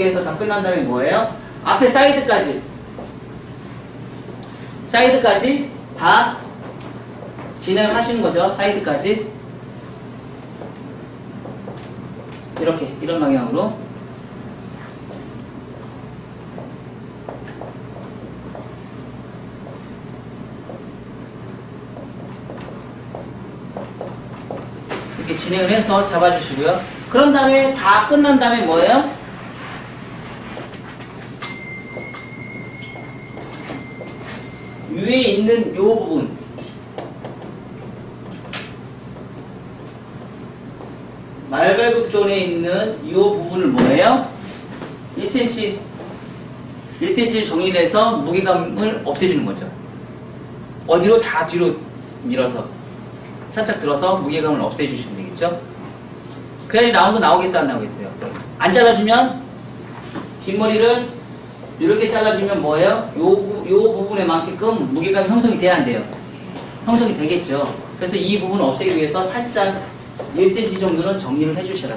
에서 다 끝난 다음에 뭐예요? 앞에 사이드까지 사이드까지 다 진행하시는 거죠. 사이드까지 이렇게 이런 방향으로 이렇게 진행을 해서 잡아주시고요. 그런 다음에 다 끝난 다음에 뭐예요? 위에 있는 요 부분. 말발굽존에 있는 이 부분을 뭐예요? 1cm 1cm를 정리를 해서 무게감을 없애주는 거죠. 어디로 다 뒤로 밀어서 살짝 들어서 무게감을 없애주시면 되겠죠? 그래야지 나온 거 나오겠어요? 안 나오겠어요? 안 잘라주면 뒷머리를 이렇게 잘라주면 뭐예요? 요, 부- 요 부분에 만큼 무게감이 형성이 돼야 안 돼요. 형성이 되겠죠. 그래서 이 부분을 없애기 위해서 살짝 1cm 정도는 정리를 해주셔라.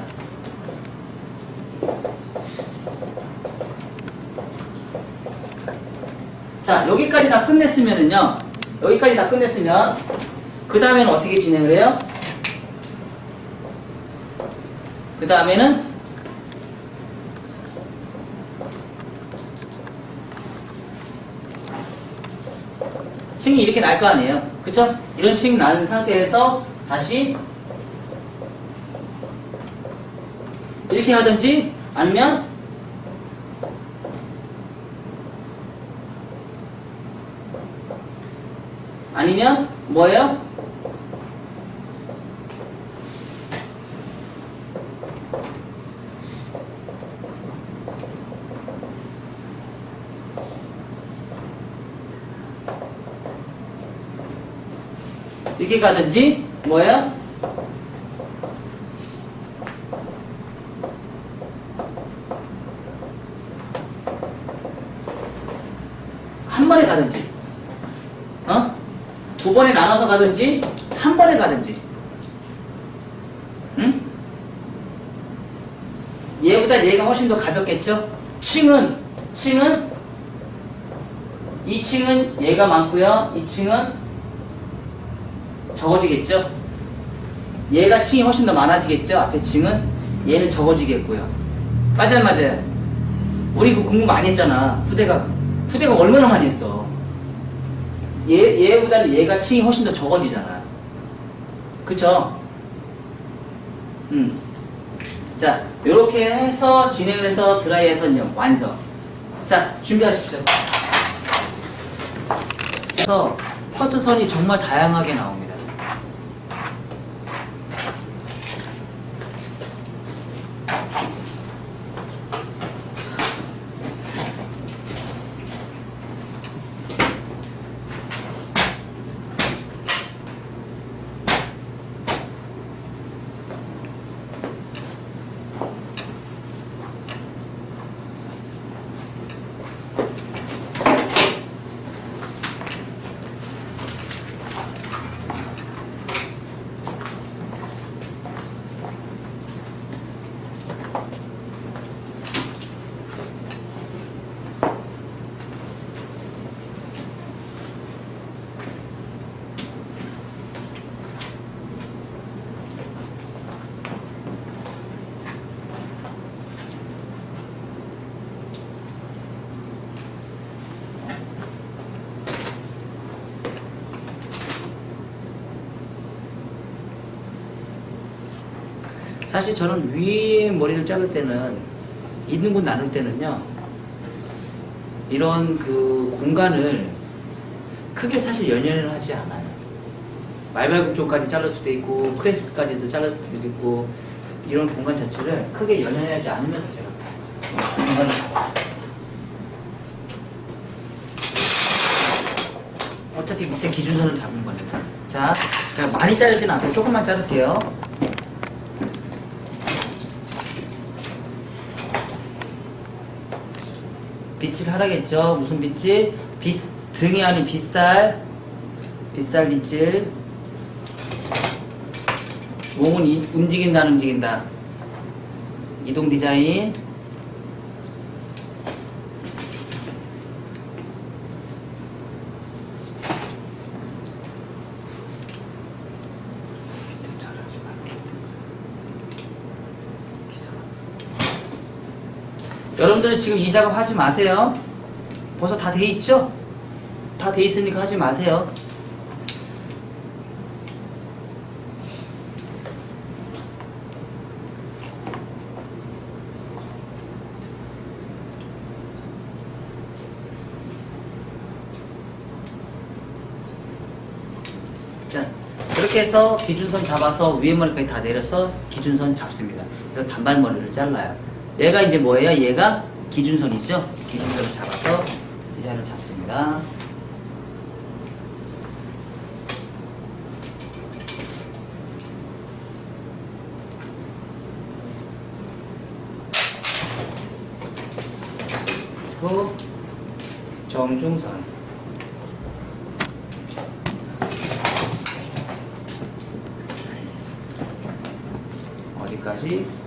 자, 여기까지 다 끝냈으면은요. 여기까지 다 끝냈으면 그 다음에는 어떻게 진행을 해요? 그 다음에는 층이 이렇게 날 거 아니에요. 그쵸? 이런 층이 나는 상태에서 다시 이렇게 하든지 아니면 아니면 뭐예요? 이렇게 가든지 뭐예요? 한 번에 가든지 어? 두 번에 나눠서 가든지 한 번에 가든지 응? 얘보다 얘가 훨씬 더 가볍겠죠? 층은 층은 이 층은 얘가 많고요 이 층은 적어지겠죠? 얘가 층이 훨씬 더 많아지겠죠? 앞에 층은 얘는 적어지겠고요. 맞아요, 맞아요. 우리 그 공부 많이 했잖아. 후대가 후대가 얼마나 많이 했어. 얘 얘보다는 얘가 층이 훨씬 더 적어지잖아. 그쵸? 음. 자, 요렇게 해서 진행을 해서 드라이해서 이제 완성. 자, 준비하십시오. 그래서 커트선이 정말 다양하게 나옵니다. 사실 저는 위에 머리를 자를 때는 있는 곳 나눌 때는요 이런 그 공간을 크게 사실 연연을 하지 않아요. 말발굽 쪽까지 자를 수도 있고 크레스트까지도 자를 수도 있고 이런 공간 자체를 크게 연연하지 않으면서 제가 공간을 어차피 밑에 기준선을 잡는 거니까. 자 제가 많이 자르진 않고 조금만 자를게요 빗질 하라겠죠. 무슨 빗질? 빗, 등이 아닌 빗살. 빗살 빗질. 몸은 이- 움직인다, 안 움직인다. 이동 디자인. 여러분들은 지금 이 작업 하지 마세요. 벌써 다 돼 있죠? 다 돼 있으니까 하지 마세요. 자, 그렇게 해서 기준선 잡아서 위에 머리까지 다 내려서 기준선 잡습니다. 그래서 단발머리를 잘라요. 얘가 이제 뭐예요? 얘가 기준선이죠? 기준선을 잡아서 디자인을 잡습니다. 그리고 정중선. 어디까지? 서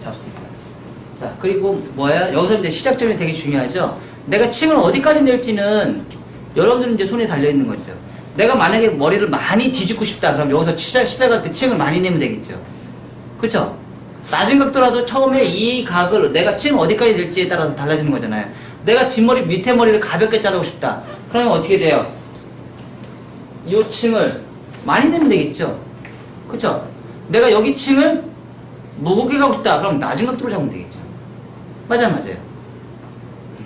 잡습니다. 자, 그리고 뭐야? 여기서 이제 시작점이 되게 중요하죠? 내가 층을 어디까지 낼지는 여러분들은 이제 손에 달려 있는 거죠. 내가 만약에 머리를 많이 뒤집고 싶다. 그럼 여기서 시작, 시작할 때 층을 많이 내면 되겠죠. 그쵸? 낮은 각도라도 처음에 이 각을 내가 층 어디까지 낼지에 따라서 달라지는 거잖아요. 내가 뒷머리, 밑에 머리를 가볍게 자르고 싶다. 그러면 어떻게 돼요? 이 층을 많이 내면 되겠죠. 그쵸? 내가 여기 층을 무겁게 가고 싶다. 그럼 낮은 각도로 잡으면 되겠죠. 맞아요, 맞아요.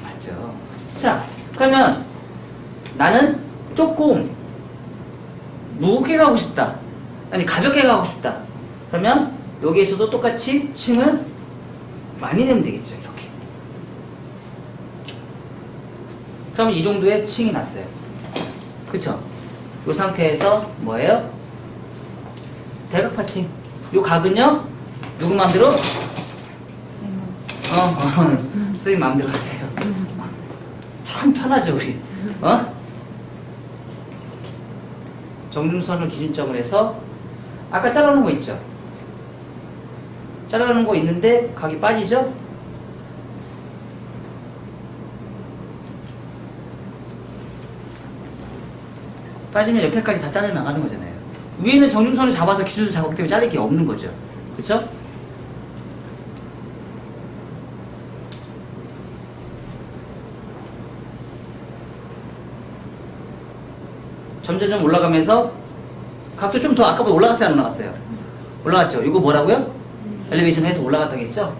맞죠. 자, 그러면 나는 조금 무겁게 가고 싶다. 아니, 가볍게 가고 싶다. 그러면 여기에서도 똑같이 층을 많이 내면 되겠죠. 이렇게. 그러면 이 정도의 층이 났어요. 그쵸? 이 상태에서 뭐예요? 대각 파팅. 이 각은요? 누구 마음대로? 어, 어, 선생님 마음대로 하세요. 참 편하죠, 우리. 어? 정중선을 기준점을 해서 아까 잘라놓은 거 있죠? 잘라놓은 거 있는데 각이 빠지죠? 빠지면 옆에까지 다 잘려 나가는 거잖아요. 위에는 정중선을 잡아서 기준을 잡았기 때문에 자를 게 없는 거죠. 그쵸? 점점점 올라가면서 각도 좀 더 아까보다 올라갔어요 안 올라갔어요? 올라갔죠? 이거 뭐라고요? 엘리베이션 해서 올라갔다겠죠?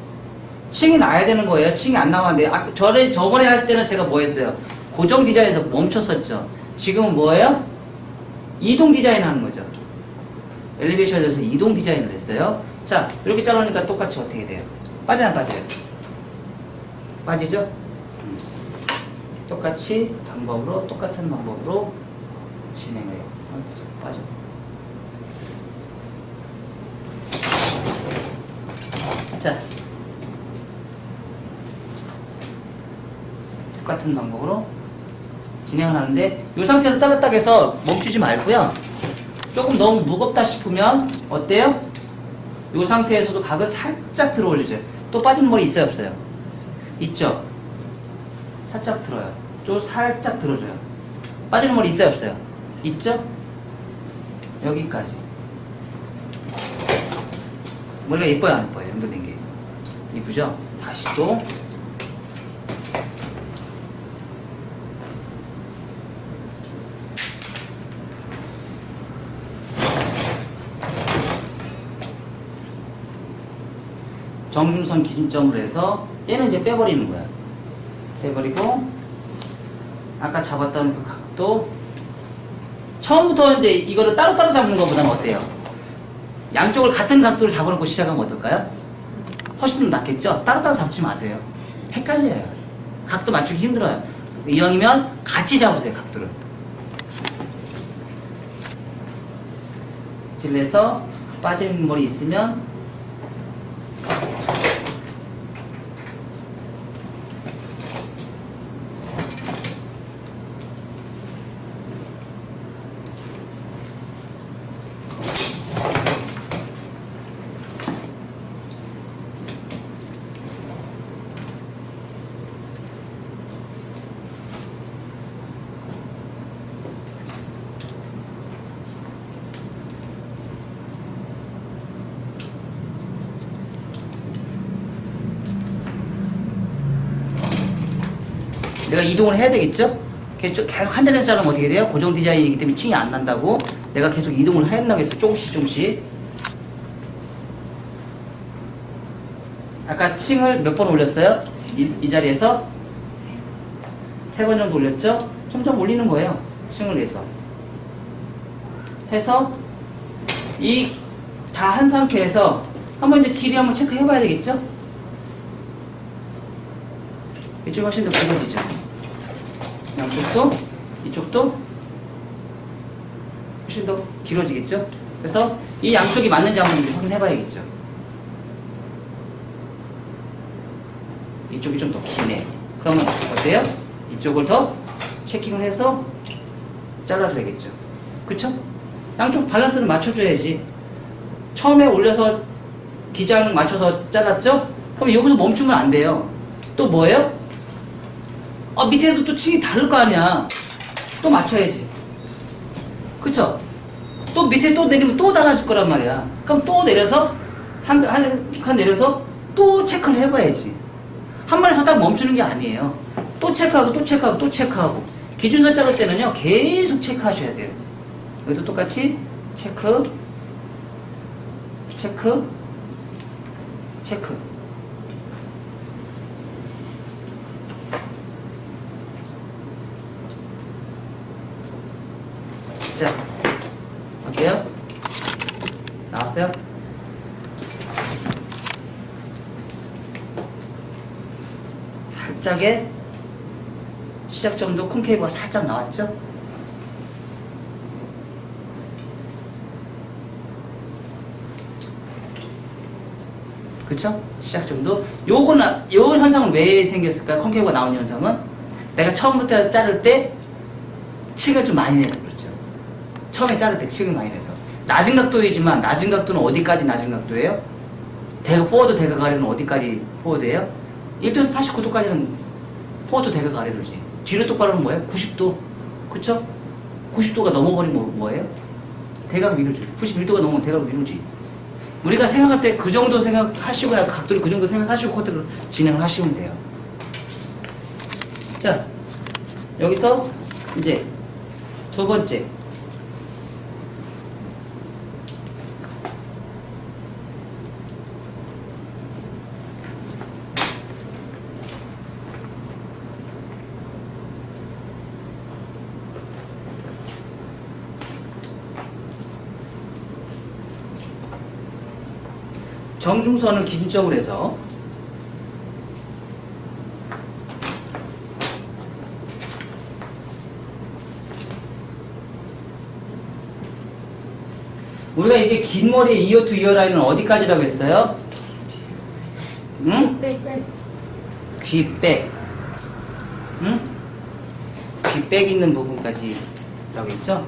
층이 나야 되는 거예요. 층이 안 나왔는데 아, 저래, 저번에 할 때는 제가 뭐 했어요? 고정 디자인에서 멈췄었죠. 지금은 뭐예요? 이동 디자인 하는 거죠. 엘리베이션에서 이동 디자인을 했어요. 자, 이렇게 잘라니까 똑같이 어떻게 돼요? 빠져요, 안 빠져요? 빠지죠? 음. 똑같이 방법으로, 똑같은 방법으로 진행을? 빠져. 자. 똑같은 방법으로 진행을 하는데 이 상태에서 잘랐다고 해서 멈추지 말고요. 조금 너무 무겁다 싶으면 어때요? 이 상태에서도 각을 살짝 들어 올리죠. 또 빠진 머리 있어요 없어요? 있죠? 살짝 들어요. 좀 살짝 들어줘요. 빠지는 머리 있어요 없어요? 있죠? 여기까지. 머리가 예뻐요 안 예뻐요? 연결된 게. 이쁘죠? 다시 또 정중선 기준점으로 해서 얘는 이제 빼버리는 거야. 빼버리고 아까 잡았던 그 각도 처음부터 이제 이거를 따로따로 잡는 것보다는 어때요? 양쪽을 같은 각도로 잡아놓고 시작하면 어떨까요? 훨씬 낫겠죠? 따로따로 잡지 마세요. 헷갈려요. 각도 맞추기 힘들어요. 이왕이면 같이 잡으세요, 각도를. 질에서 빠진 물이 있으면 내가 이동을 해야 되겠죠? 계속 계속 한 자리에서 자르면 어떻게 돼요? 고정 디자인이기 때문에 층이 안 난다고 내가 계속 이동을 해야 겠어 조금씩 조금씩 아까 층을 몇 번 올렸어요? 이, 이 자리에서 세 번 정도 올렸죠? 점점 올리는 거예요 층을 내서 해서 이 다 한 상태에서 한번 이제 길이 한번 체크해 봐야 되겠죠? 이쪽 훨씬 더 길어지죠. 양쪽도 이쪽도 훨씬 더 길어지겠죠. 그래서 이 양쪽이 맞는지 한번 이제 확인해 봐야겠죠. 이쪽이 좀 더 기네. 그러면 어때요? 이쪽을 더 체킹을 해서 잘라줘야겠죠. 그쵸? 양쪽 밸런스를 맞춰줘야지. 처음에 올려서 기장 맞춰서 잘랐죠? 그럼 여기서 멈추면 안 돼요. 또 뭐예요? 아, 밑에도 또 층이 다를 거 아니야. 또 맞춰야지. 그쵸? 또 밑에 또 내리면 또 달라질 거란 말이야. 그럼 또 내려서, 한, 한, 칸 내려서 또 체크를 해봐야지. 한 번에서 딱 멈추는 게 아니에요. 또 체크하고 또 체크하고 또 체크하고. 기준선 자를 때는요, 계속 체크하셔야 돼요. 여기도 똑같이 체크, 체크, 체크. 자, 어때요? 나왔어요? 살짝의 시작점도 콘케이브가 살짝 나왔죠? 그쵸? 시작점도 요거는 요 현상은 왜 생겼을까? 콘케이브가 나온 현상은 내가 처음부터 자를 때 층을 좀 많이 그렇죠. 처음에 자를 때 많이 내서 낮은 각도이지만 낮은 각도는 어디까지 낮은 각도예요? 대각 포워드 대각 아래는 어디까지 포워드예요? 1도에서 89도까지는 포워드 대각 아래로지. 뒤로 똑바로는 뭐예요? 90도. 그쵸? 90도가 넘어버리면 뭐, 뭐예요? 대각 위로지. 91도가 넘으면 대각 위로지. 우리가 생각할 때 그 정도 생각하시고 나서 각도를 그 정도 생각하시고 코드를 진행을 하시면 돼요. 자, 여기서 이제 두 번째. 정중선을 기준점으로 해서 우리가 이게 긴 머리의 이어 투 이어 라인은 어디까지라고 했어요? 응? 귀백. 응? 귀백 있는 부분까지라고 했죠?